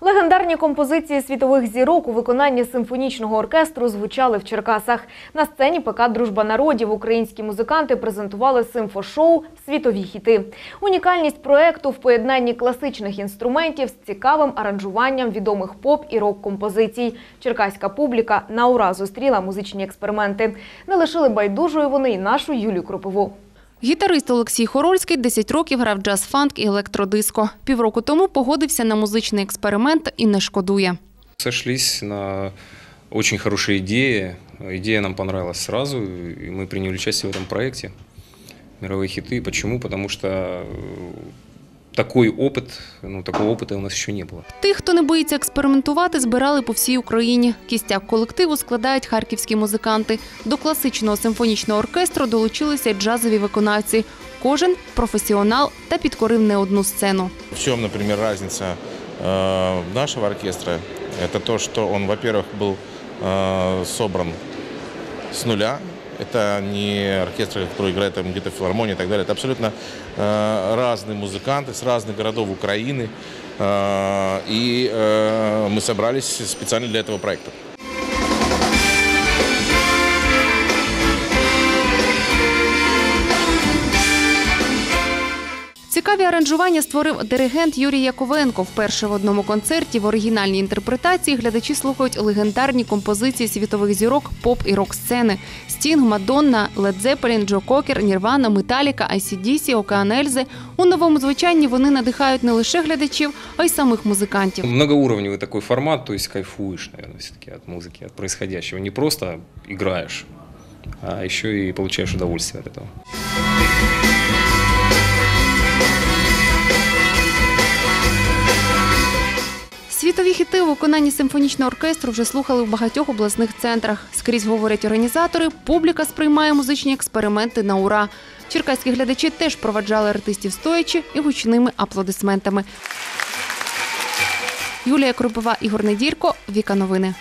Легендарні композиції світових зірок у виконанні симфонічного оркестру звучали в Черкасах. На сцені ПК Дружба народів українські музиканти презентували симфошоу Світові хіти. Унікальність проекту в поєднанні класичних інструментів з цікавим аранжуванням відомих поп і рок-композицій. Черкаська публіка на ура зустріла музичні експерименти. Не лишили байдужою вони й нашу Юлію Кропову. Гітарист Олексій Хорольський 10 років грав джаз-фанк і електродиско. Півроку тому погодився на музичний експеримент і не шкодує. Сошлись на очень хорошие идеи. Идея нам понравилась сразу, и мы приняли участие в этом проекте «Мировые хиты». Почему? Потому что э, такой опыт, ну, такого опыта у нас еще не было. Тих, хто не боїться експериментувати, збирали по всій Україні. Кістяк колективу складають харківські музиканти. До класичного симфонічного оркестру долучилися й джазові виконавці. Кожен професіонал та підкорив не одну сцену. В чем, например, разница э, нашего оркестра? Это то, что он, во-первых, был э, собран с нуля. Это не оркестр, который играет там где-то в филармонии и так далее. Это абсолютно э, разные музыканты с разных городов Украины. Э, и э, мы собрались специально для этого проекта. Цікаві аранжування створив диригент Юрій Яковенко. Вперше в одному концерті в оригінальній інтерпретації глядачі слухають легендарні композиції світових зірок поп і рок-сцени: Стінг, Мадонна, Лед Зеппелін, Джо Кокер, Нірвана, Металіка, ICDC, Океан Ельзи. У новому звучанні вони надихають не лише глядачів, а й самих музикантів. Многоуровневый такой формат, то есть кайфуешь, наверное, все-таки от музыки, от происходящего. Не просто играешь, а еще и получаешь удовольствие от этого. Світові хіти у виконанні симфонічного оркестру вже слухали в багатьох обласних центрах. Скрізь говорять організатори, публіка сприймає музичні експерименти на ура. Черкаські глядачі теж проваджали артистів стоячи і гучними аплодисментами. Юлія Крупова, Ігор Недірко, Віка Новини.